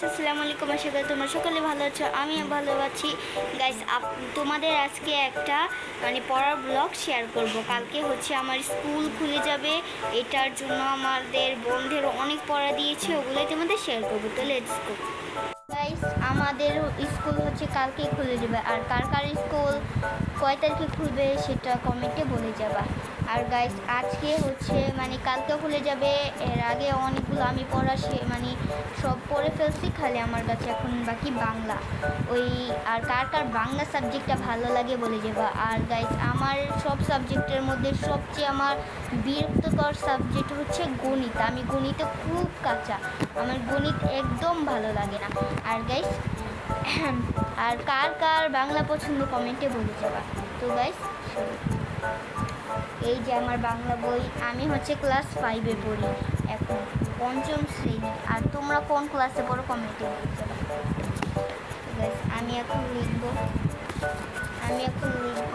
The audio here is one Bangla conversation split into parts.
গাইস, আসসালামু আলাইকুম, আশা করি তোমরা সকলে ভালো আছো আমি ভালো আছি। গাইস তোমাদের আজকে একটা মানে পড়ার ব্লগ শেয়ার করব। কালকে হচ্ছে আমার স্কুল খুলে যাবে, এটার জন্য আমাদের বন্ধের অনেক পড়া দিয়েছে, ওগুলোই তোমাদের শেয়ার করব, তো লেটস গো গাইস, আমাদের স্কুল হচ্ছে কালকে খুলে যাবে, আর কার কার স্কুল কয় তারিখে খুলবে সেটা কমেন্টে বলে যাবা। আর গাইস আজকে হচ্ছে মানে কালকে খুলে যাবে, এর আগে অনেকগুলো আমি পড়া সে মানে সব পড়ে ফেলছি, খালি আমার কাছে এখন বাকি বাংলা। ওই, আর কার কার বাংলা সাবজেক্টটা ভালো লাগে বলে যাবা। আর গাইস আমার সব সাবজেক্টের মধ্যে সবচেয়ে আমার বিরক্তকর সাবজেক্ট হচ্ছে গণিত। আমি গণিতে খুব কাঁচা। আমার গণিত একদম ভালো লাগে না। আর গাইস আর কার কার বাংলা পছন্দ কমেন্টে বলে যাবা। তো গাইস এই যে আমার বাংলা বই, আমি হচ্ছে ক্লাস ফাইভে পড়ি এখন, পঞ্চম শ্রেণি। আর তোমরা কোন ক্লাসে পড়ো? কমেন্টে যাবা আমি এখন লিখব। আমি এখন লিখব।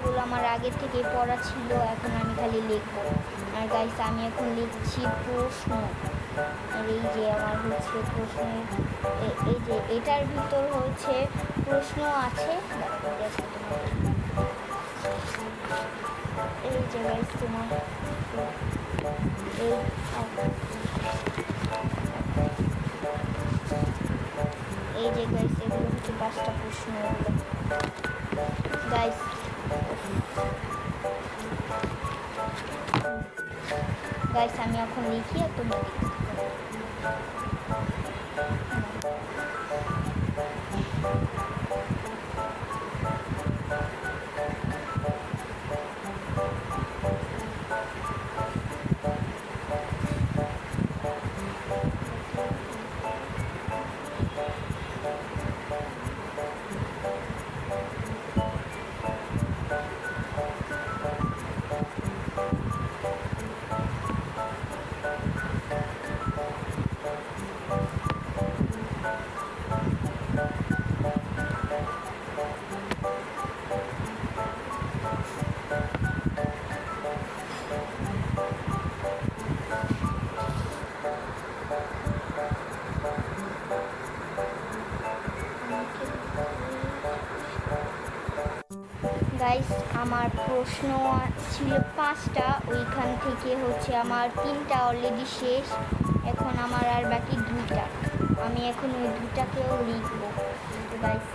আমার আমার আগে থেকে পড়া ছিল, এখন আমি খালি লিখব। আর গাইস আমি এখন লিখছি প্রশ্ন। আর এই যে আমার হচ্ছে প্রশ্ন এই যে এটার ভিতর হচ্ছে প্রশ্ন আছে। এই যে গাইস তোমার এই এই যে গাইস এগুলো হচ্ছে পাঁচটা প্রশ্ন। গাইস গাইস আমি এখন লিখি আর তোমরা দেখতে থাকো। গাইস আমার প্রশ্ন ছিল পাঁচটা, ওইখান থেকে হচ্ছে আমার তিনটা অলরেডি শেষ, এখন আমার আর বাকি দুইটা। আমি এখন ওই দুটাকেও লিখব। গাইস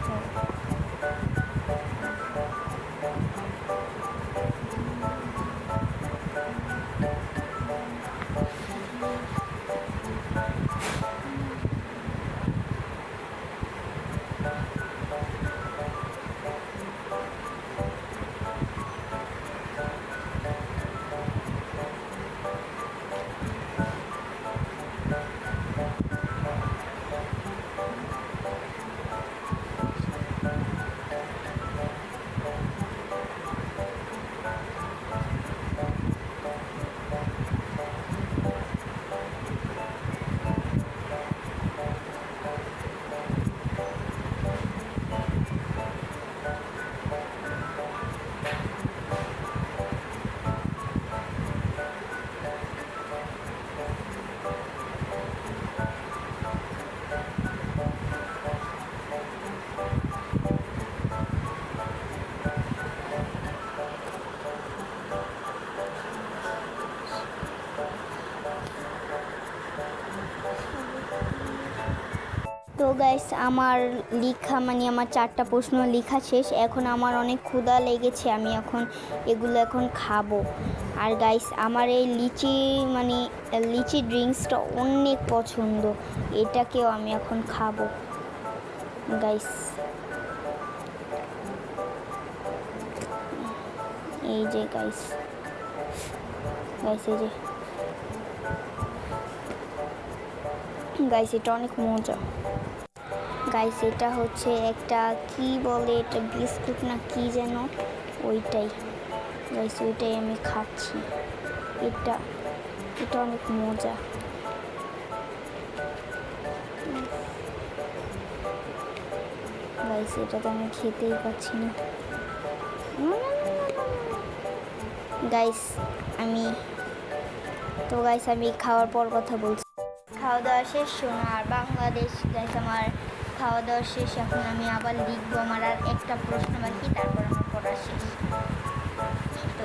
গাইস আমার লেখা মানে আমার চারটা প্রশ্ন লেখা শেষ। এখন আমার অনেক ক্ষুধা লেগেছে, আমি এখন এগুলো এখন খাব। আর গাইস আমার এই লিচি মানে লিচি ড্রিঙ্কসটা অনেক পছন্দ। এটাকেও আমি এখন খাব। গাইস এই যে গাইস গাইস এই যে গাইস এটা অনেক মজা। গাইস, এটা হচ্ছে একটা কি বলে এটা বিস্কুট না কি যেন? ওইটাই। গাইস, ওইটাই আমি খাচ্ছি। এটা এটা অনেক মজা। গাইস, এটা তো আমি খেতেই পাচ্ছি না। গাইস, আমি তো গাইস, আমি খাওয়ার পর কথা বলছি। খাওয়া দাওয়া শেষ শোনা আর বাংলাদেশ। গাইস, আমার খাওয়া দাওয়া শেষ, এখন আমি আবার লিখব আমার আর একটা প্রশ্ন বাকি, তারপর আমার পড়া শেষ। তো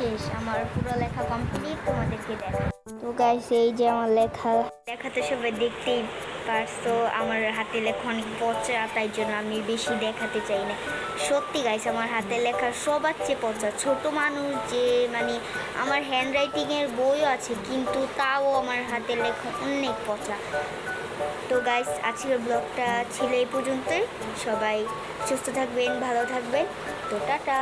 শেষ আমার পুরো লেখা কমপ্লিট তোমাদেরকে দেখা তো গাইস এই যে আমার লেখা। লেখা তো সবাই দেখতেই পারছ আমার হাতে লেখা অনেক পচা তাই জন্য আমি বেশি দেখাতে চাই না। সত্যি গাইস আমার হাতে লেখা সবার চেয়ে পচা। ছোট মানুষ যে মানে আমার হ্যান্ড রাইটিংয়ের বইও আছে কিন্তু তাও আমার হাতে লেখা অনেক পচা। তো গাইস আজকের ব্লগটা ছিল এই পর্যন্তই। সবাই সুস্থ থাকবেন ভালো থাকবেন। তো টাটা।